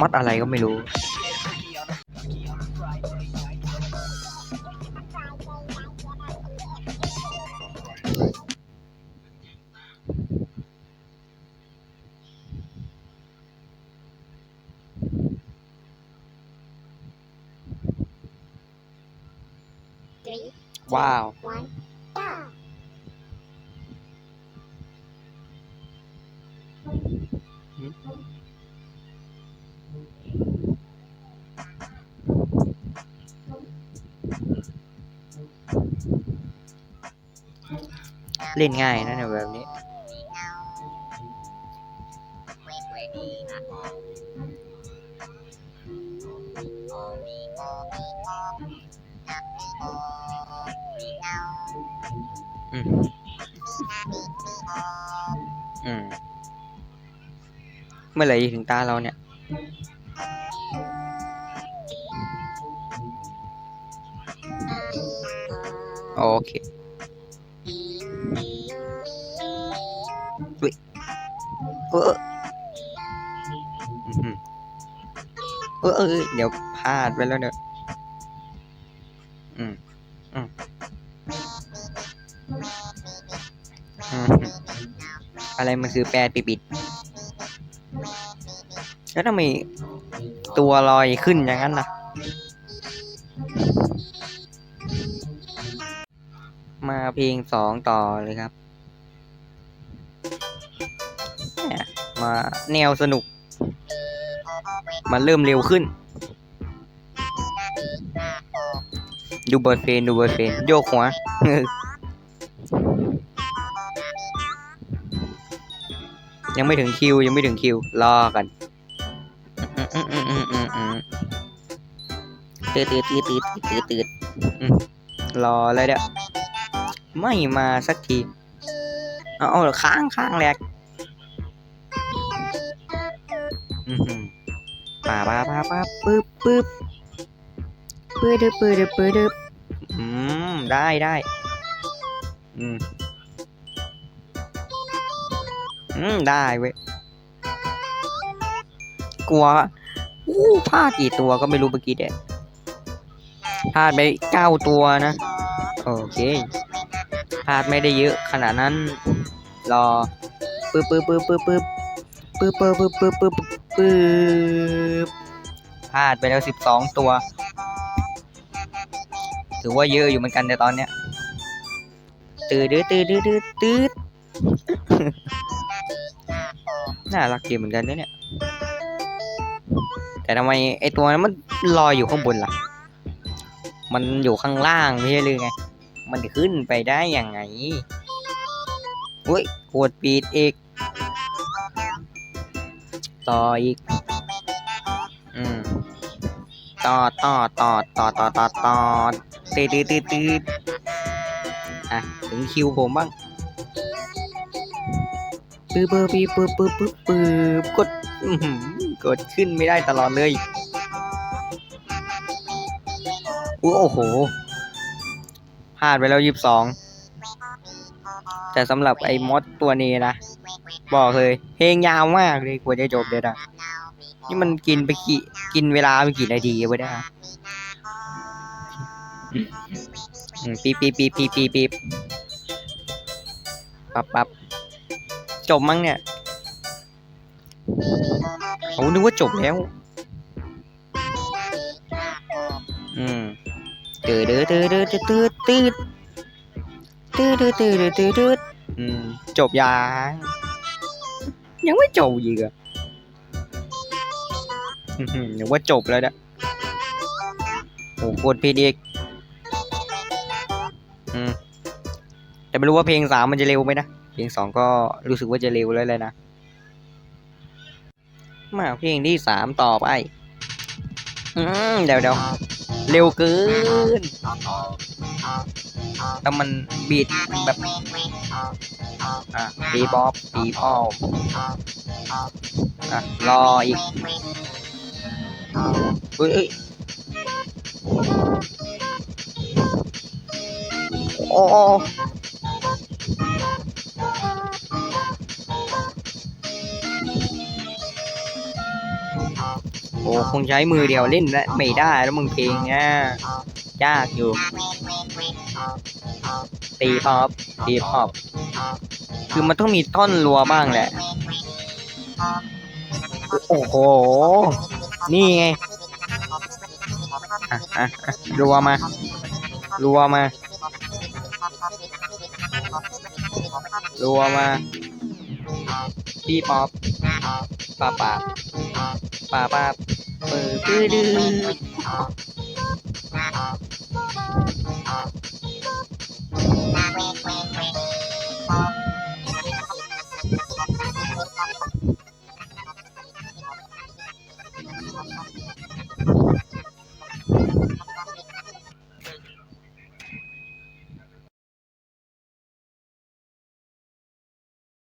มัดอะไรก็ไม่รู้ Three, ว้าว เล่นง่ายนะเนี่ยแบบนี้ อืม เมื่อไหร่ถึงตาเราเนี่ย โอเคอุ๊ยเอออื้อหือเออเออเดี๋ยวพลาดไปแล้วเนอืมอืมอืมอะไรมันคือแปรปิปิด แล้วทำไมตัวลอยขึ้นอย่างนั้นล่ะ มาเพลงสองต่อเลยครับ มาแนวสนุก มันเริ่มเร็วขึ้น ดูบอลเฟนดูบอลเฟนโยกหัวยังไม่ถึงคิวยังไม่ถึงคิวรอกัน ตืดตืดตืดตืดตืดตืดอืมรอเลยเด้อไม่มาสักทีเอาเอาค้างค้างแหลกอือหือป่าป่าป่าป่าปึ๊บปึ๊บปึ๊ดดึบปึ๊ดดึบปึ๊ดดึบอืมได้ได้อืมอืมได้เว้ยกลัวอู้พลาดกี่ตัวก็ไม่รู้เมื่อกี้เด็ พลาดไปเก้าตัวนะ โอเคพลาดไม่ได้เยอะขนาดนั้น รอปึ๊บปึ๊บปึ๊บปึ๊บปึ๊บปึ๊บปึ๊บปึ๊บปึ๊บปึ๊บปึ๊บพลาดไปแล้วสิบสองตัว ถือว่าเยอะอยู่เหมือนกันในตอนเนี้ยตืดตืดตืดตืดตืดน่ารักดีเหมือนกันนะเนี่ย แต่ทำไมไอตัวนั้นมันลอยอยู่ข้างบนล่ะ มันอยู่ข้างล่างไม่ใช่หรือไง มันขึ้นไปได้ยังไงอุ้ยกดปีดอีก ต่ออีก อืม ต่อต่อต่อต่อต่อต่อต่อตืดตืดตืดอะ ถึงคิวผมบ้างปึ๊บปึ๊บปึ๊บปึ๊บปึ๊บปืบกดอื้อหือกดขึ้นไม่ได้ตลอดเลย อุ๊ยโอ้โหพลาดไปแล้วยี่สิบสองแต่สำหรับไอ้มอสตัวนี้นะ บอกเลยเพลงยาวมากเลยกว่าจะจบเด็ดอะนี่มันกินไปกี่กินเวลาไปกี่นาทีวะเนี่ยปีบปีปีปีปีปีปับปับจบมั้งเนี่ยโอ้นึกว่าจบแล้ว อืม ตืดตืดตืดตืดตืดตืดตืดตืดตืดตืดตืดอืมจบยังยังไม่จบอีกอะอื้อหือนึกว่าจบแล้วนะโอ้โหกดผิดอีกอืมแต่ไม่รู้ว่าเพลงสามมันจะเร็วไหมนะ เพลงสองก็รู้สึกว่าจะเร็วแล้วเลยนะ มาเพลงที่สามต่อไป อืมเดี๋ยวเดี๋ยว เร็วเกินแต่มันบีดแบบ อะบีบอปบีบอปอะรออีกเฮ้ยเอ้ยโอ้โอ้โอ้คงใช้มือเดียวเล่นและไม่ได้แล้วมึงเพลงอะยากอยู่ ตีพอบตีพอบคือมันต้องมีท่อนรัวบ้างแหละ โอ้โห นี่ไงอะอะรัวมารัวมารัวมาพี่ป๊อปป้าป้าป้าป้า ปื้อปื้อดื้อ